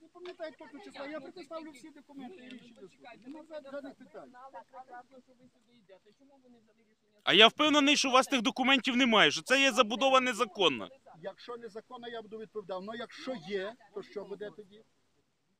Не пам'ятаю точно числа, я предоставлю всі документи і рішення суду. Нема жодних питань. Знали прекрасно, що ви сюди йдете. Чому ви не взяли рішення? А я впевнений, що у вас тих документів немає, що це є забудова незаконна. Якщо незаконно, я буду відповідав. Ну якщо є, то що буде тоді?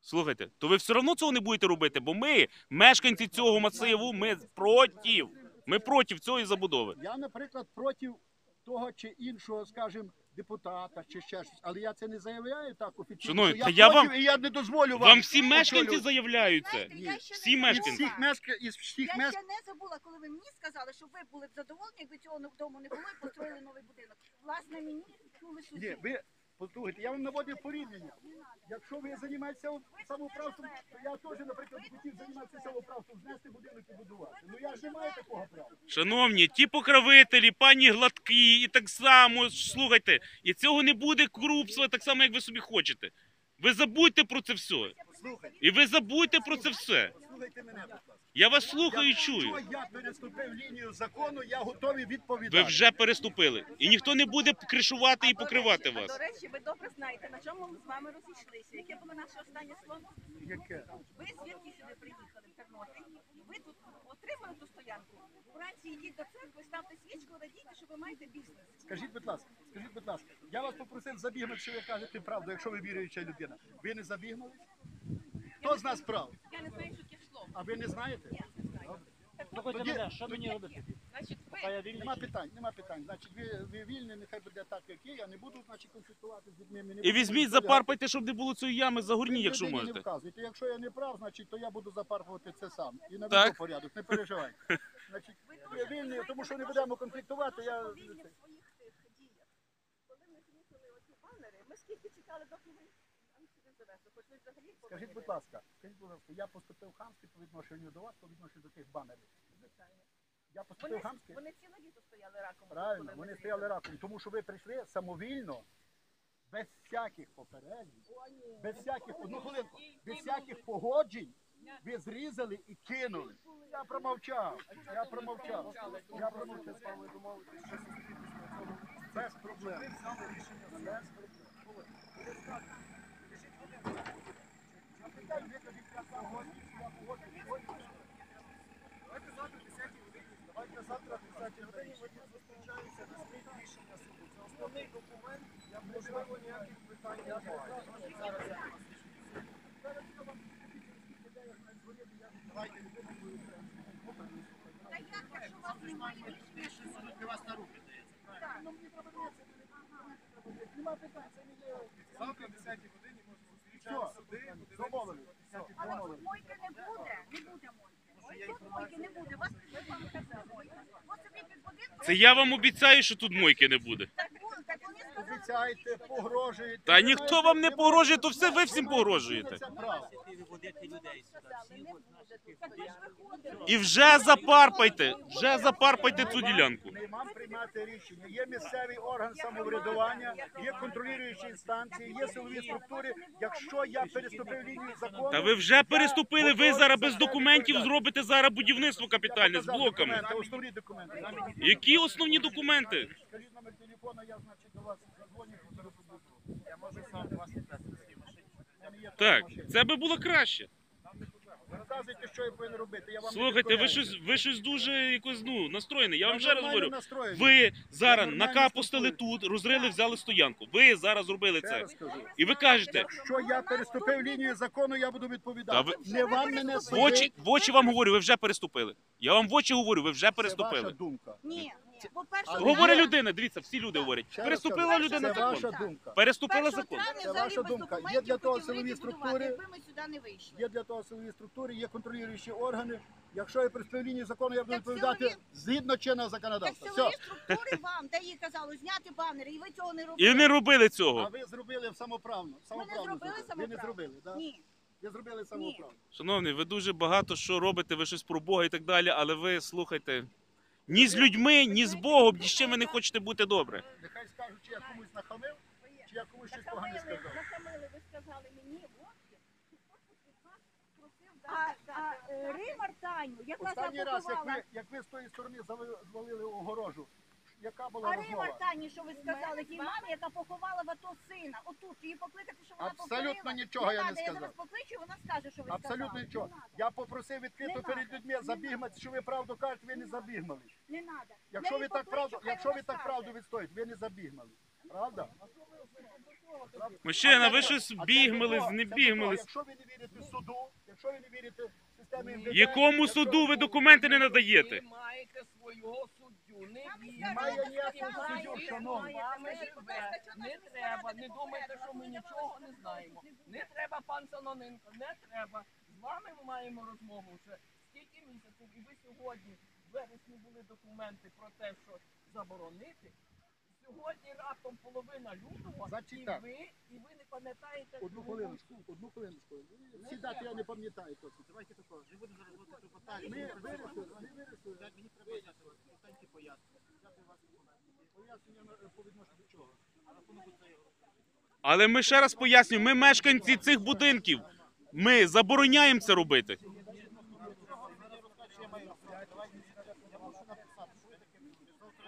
Слухайте, то ви все одно цього не будете робити, бо ми, мешканці цього масиву, ми проти. Ми проти цієї забудови. Я, наприклад, проти того чи іншого, скажімо, депутата чи ще щось, але я це не заявляю так офіційно. Шановні, та я проти, вам- і я не дозволю вам. Вам всі мешканці заявляються. заявляють. Знаєте, я ще Всі не мешканці. Із всіх мешканців, із всіх Я мешканців. ще не забула, коли ви мені сказали, що ви були б задоволені, якби цього не- дому не було і построїли новий будинок. Власне, мені чули Ні, сусіди. ви послухайте, я вам наводив порівняння. Якщо ви займаєтеся самоуправством, то я теж, наприклад, хотів займатися самоуправством, знести будинок і будувати. Ну я ж не маю такого права. Шановні, ті покровителі, пані гладкі, і так само слухайте, і цього не буде корупція, так само, як ви собі хочете. Ви забудьте про це все. Слухайте, І ви забудьте про це все. Слухайте мене, будь ласка. Я вас слухаю і Якщо чую. я переступив лінію закону, я готовий відповідати. Ви вже переступили. І ніхто не буде кришувати і покривати а, вас. До речі, ви добре знаєте, на чому ми з вами розійшлися. Яке було наше останнє слово? Яке? Ви звідки сюди приїхали в Тернопіль? Ви тут отримали ту стоянку. Вранці йдіть до церкви, ставте свічку, радійте, що ви маєте бізнес. Скажіть, будь ласка, скажіть, будь ласка, я вас попросив забігнути, що ви кажете правду, якщо ви віруюча людина. Ви не забігнули? Хто з нас прав? Я не знаю, що. А ви не знаєте? Я не знаю. Ну, Тоді- мене, що мені робити? Значить, ви Поки я вільний Нема питань, нема питань. Значить, ви, ви вільні, нехай буде так, як є. Я не буду, значить, конфліктувати з людьми. Ми не І візьміть, запарпайте, щоб не було цієї ями, загорніть, Ви якщо людині Не можете. Якщо я не прав, значить, то я буду запарпувати це сам. І наведу Так. порядок, не переживайте. Значить, ви вільні, тому що не будемо конфліктувати. Я... повільні в своїх тих діях. Коли ми змітили оці банери, ми скільки чекали, доки ви сюди завезли. Хоч ви взагалі Скажіть, будь ласка, скажіть, будь ласка, я поступив хамськи по відношенню до вас, по відношенню до тих банерів. Звичайно. Я поступив Вони, хамськи? вони ціле літо стояли раком. Правильно, коли ми вони стояли раком, тому що ви прийшли самовільно, без всяких попереджень, без всяких, одну хвилинку, без всяких погоджень, ви зрізали і кинули. Я промовчав, я промовчав, я промовчав. Без проблем. Без проблем. Давайте завтра 10 годині. Давайте завтра 10 годині зустрічаємося на слід рішення суду. Це основний документ, я можливо ніяких питань не маю. Давайте не буду Та як, якщо вас немає рішення? Для вас на руки дається. Так, ну мені треба дивитися. Нема питань, це не є. Завтра о 10 годині Все, домовились. Але тут не буде, не буде мойки. Ось тут мойки не буде. Вас ви вам казали мойка. Собі під будинком. Це я вам обіцяю, що тут мойки не буде. Так, бу- так вони сказали. Обіцяєте, погрожуєте. Та ніхто вам не погрожує, то все ви всім погрожуєте. це. Так ви ж виходили. І вже запарпайте, вже запарпайте цю ділянку. Не вам приймати рішення. Є місцевий орган самоврядування, є контролюючі інстанції, є силові структури. Якщо я переступив лінію закону, Та ви вже переступили, ви зараз без документів зробите зараз будівництво капітальне з блоками. Це основні документи. Які основні документи? Скажіть номер телефона, я значить до вас задзвоню. я можу сам вас віддати. Так, це би було краще. Розказуйте, що я повинен робити. Я вам Слухайте, ви щось, ви щось дуже якось ну настроєне. Я вам Я ще раз говорю. настроєний. Ви зараз нормально накапустили тут, розрили, взяли стоянку. Ви зараз зробили Ще це. раз кажу. І ви кажете, Якщо я переступив лінію закону, я буду Та відповідати. ви- Не вам мене в очі, в очі вам говорю, ви вже переступили. Я вам в очі говорю, ви вже Це ваша переступили. думка. Ні, ні. Говорить людина, дивіться, всі люди говорять. Ще раз Переступила кажу, людина Це ваша закон. думка. Переступила закон. Це ваша думка. Є для того силові структури. Якби ми сюди не вийшли. Є для того силові структури, є контролюючі органи. Якщо я переступив лінію закону, я буду Так відповідати силові- згідно чинного Так законодавства. силові структури вам, де їй казали, зняти банери, і ви цього не робили. І не робили А цього. ви зробили самоправно. Самоправно зробили. Ви не самоправно. зробили, так? Ні. Ви зробили самоправно. Шановні, ви дуже багато що робите, ви щось про Бога і так далі, але ви слухайте. Ні з людьми, ні з Богом, ні з чим ви не хочете бути добре. Нехай скажуть, чи я комусь нахамив, чи я комусь щось погане сказав. нахамили, ви сказали мені, от що хтось від вас просив А, дати, а е, Римар Таню, яка Останній раз, як ви, як ви з тої сторони завали- звалили огорожу, яка була А розмова? Артані, що ви сказали, тій мамі, яка поховала в АТО сина. Отут її покликати, що вона Абсолютно повторила. нічого я не надо, Я сказав. зараз покличу, вона скаже, що ви Абсолютно сказали. нічого. Я попросив відкрито Не перед надо. людьми забігмати, що ви правду кажете, ви не забігмали. Не треба. Якщо ви так правду, якщо ви так правду відстоїте, ви не забігмали. Правда? Мужчина, ви щось бігмались, того, не бігмались. Якщо ви не вірите суду, якщо ви не вірите системі МВД, Якому якщо- суду ви документи не надаєте? Ви маєте свого суддю, Немає ніякого з шановні. вами живе. Не треба, не думайте, що ми нічого не знаємо. Не треба, пан Саноненко, не треба. З вами ми маємо розмову вже скільки місяців, і ви сьогодні в вересні були документи про те, що заборонити. Сьогодні раптом половина лютого, Значить і так. ви, і ви не пам'ятаєте, Одну що хвилиночку, одну хвилиночку. Всі дати я не пам'ятаю точно. Давайте такого, не будемо зараз робити клопотання. Ми вирішили, ми вирішили. Так, Мені треба останні пояснення. Взяти вас документи. Пояснення на- по відношенню до чого? На рахунок цієї Але ми ще раз пояснюємо, ми мешканці цих будинків. Ми забороняємо це робити.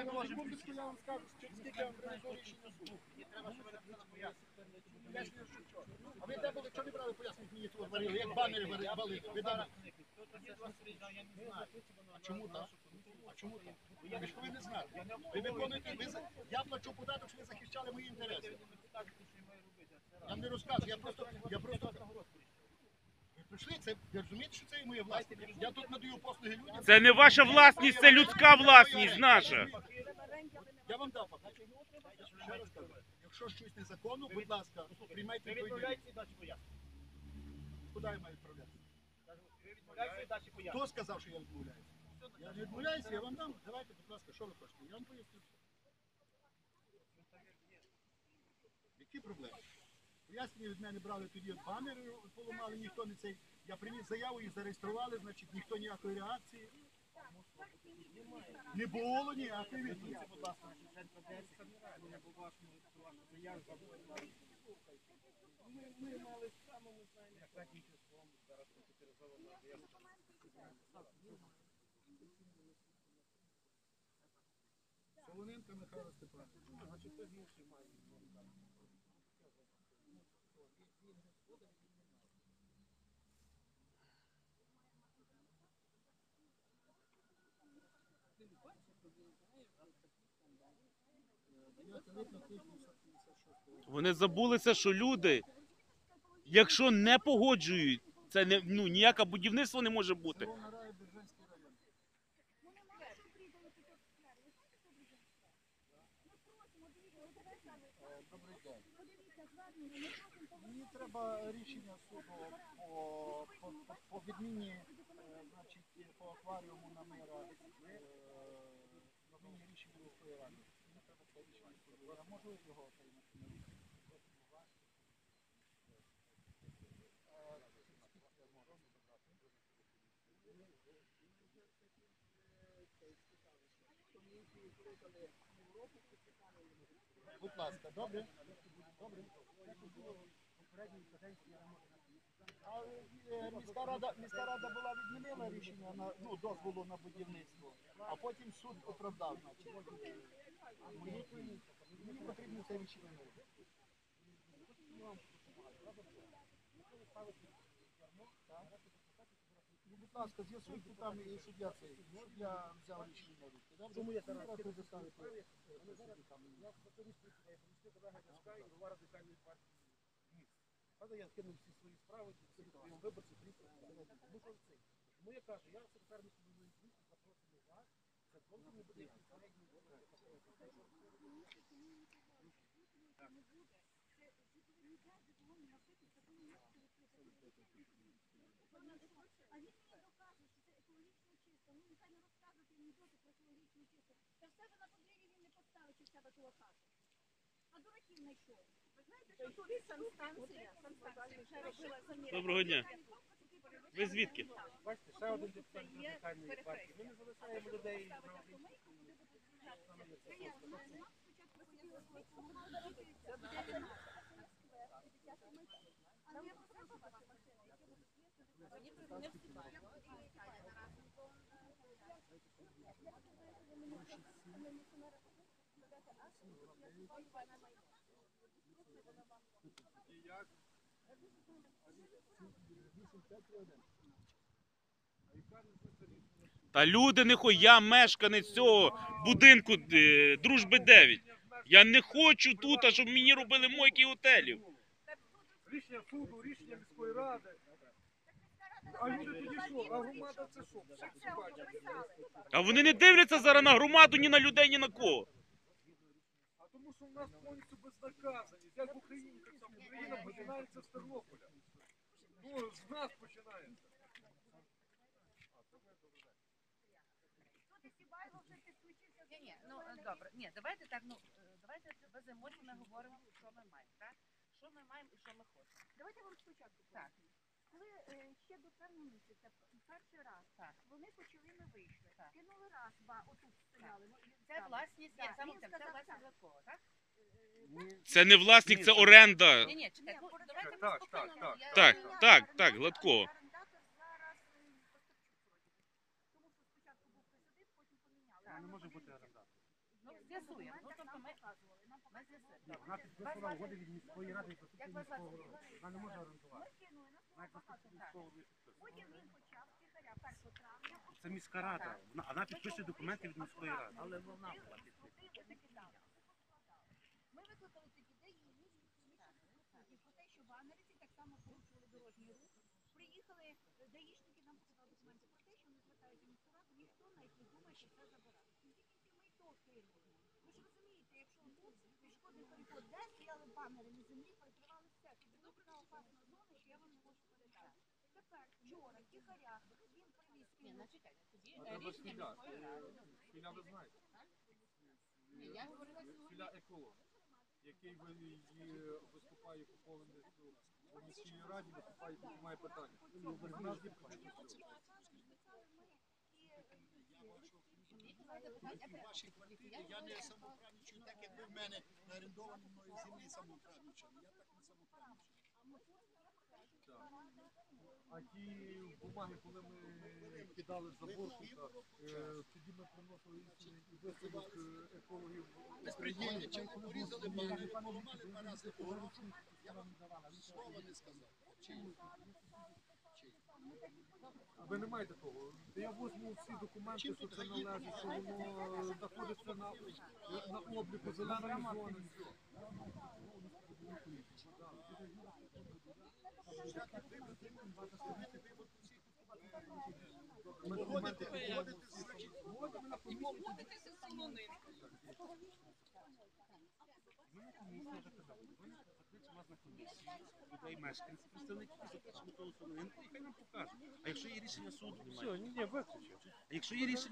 Я вам секундочку, я вам скажу, через скільки я вам привезу рішення суду. Я ж не що. А ви де були, чого не брали пояснення, мені тут варили, як банери валили? Ви де? А чому так? А чому так? Ви ж повинні знати. Ви виконуєте, ви за- я плачу податок, що ви захищали мої інтереси. Я вам не розказую, я просто, я просто... Прийшли, це, ви розумієте, що це і моя власність? Я тут надаю послуги людям. Це не ваша власність, це людська власність наша. Я вам дав факт. Ще раз кажу, якщо щось незаконно, будь ласка, приймайте відповідальність. Куди я маю відправляти? Ви відмовляєтеся і далі пояснення. Хто сказав, що я відмовляюся? Я не відмовляюся, я вам дам. Давайте, будь ласка, що ви хочете? Я вам поясню. Які проблеми? Пояснення від мене брали тоді банери, поламали, ніхто не цей. Я приніс заяву, їх зареєстрували, значить ніхто ніякої реакції. Не було ніякої відповіді. Будь ласка, на Шевченка 10. Я по вашому реєструванню заяв забув. Ми Михайло Степанович. Значить, хтось інший має. Вони забулися, що люди, якщо не погоджують, це не ну ніяке будівництво не може бути. Мені треба рішення суду по, по, по, відміні, е, значить, по акваріуму на мира, е, відміні рішення міської ради. Мені треба це рішення можу його отримати? Е, скільки я можу забрати? каденції я не Добре. А е, міська рада, міська рада була відмінила рішення на ну, дозволу на будівництво, а потім суд оправдав, значить. Мені, потрібно це рішення. Ну, будь ласка, з'ясуйте там і суддя цей, щоб я взяв рішення на руки. Чому я зараз предоставити? Я спеціаліст помічник Олега Ляшка і голова радикальної партії міста. Я скинув всі свої справи, всі своїм виборців. Тому що це. Тому я кажу, я секретар міської міста, запрошую вас. Зовсім не буде якийсь середній А він мені докаже, що це екологічно чисто. Ну нехай не розказуйте анекдоти про екологічно чисто. Та в себе на подвір'ї він не поставить в себе хати. А дураків знайшов. Доброго дня. Ви звідки? Бачите, ще один депутат радикальної. Ми не залишаємо людей на Мені Та люди не хо, я мешканець цього будинку е, дружби 9. Я не хочу тут, а щоб мені робили мойки готелів. Рішення суду, рішення міської ради. А люди тоді що? А громада це що? А вони не дивляться зараз на громаду, ні на людей, ні на кого. В нас повністю безнаказаність. Як в Україні так само. Україна починається з Тернополя. Ну, з нас починається. Ні, ні, ну е, добре. Ні, давайте так, ну е, давайте без емоцій ми говоримо, що ми маємо, так? Що ми маємо і що ми хочемо. Давайте вам спочатку Так. Коли е, ще до травня місяця перший раз Так. вони почали, ми вийшли. Так. Кинули раз, два, отут стояли. ну, Це там. власність, Так, ні, саме він це, сказав власність так. Гладкого, так? Це не власник, це оренда. Ні, ні, чекай, ну давайте ми Так, спокійно. так, я- Так, я- так, Орендатор- так, Гладкого. Орендатор зараз е. Тому що спочатку був президент, потім поміняли. Так. Нам Не може бути орендатор. Ну, з'ясуємо. Ну, тобто ми, показували. Нам ми з'ясуємо. Вона підписувала угоди від міської ради і Як поступки вас міського звати? голови. Вона не може орендувати. Ми кинули, нас Було. Потім він почав тихаря 1 травня. Це міська рада. Вона, вона підписує документи від міської ради. Але вона Ми викликали тоді де її судді про те, що в Америці так само порушували дорожній рух. Приїхали е, нам показали документи про те, що вони звертаються в міську раду, ніхто навіть не думає, що це. В кінці ми і то кинули. Ви ж розумієте, якщо тут пішохідний переход, де стояли банери на землі, перекривали все. Тут була така опасна зона, що я вам не можу передати. Тепер Шпиля ви знаєте. Ні, я говорила сьогодні. Шпиля еколог, який ви- її виступає по поводу в міській раді, виступає, піднімає питання. У нас вашій я не самоуправничую, так як ви в мене на орендованій мною землі так не самоуправничаю. А ті бумаги, коли ми кидали забор, тут, е, тоді ми приносили і висновок е, екологів. Безпредельні, чим порізали банери, поламали два рази огород. Я вам слова не сказав. Чи Ви не маєте того. Я возьму всі документи, що це належить, що воно знаходиться на, на обліку зеленої зони. Ми документи підготуємо всі, що І погодитися з солонинкою. Ми на комісії вже казали, ви закличемо вас на комісію, людей мешканців, представників, закличемо того солонинку і хай нам покажуть. А якщо є рішення суду, немає. все, ні, ні, виключив. А якщо є рішення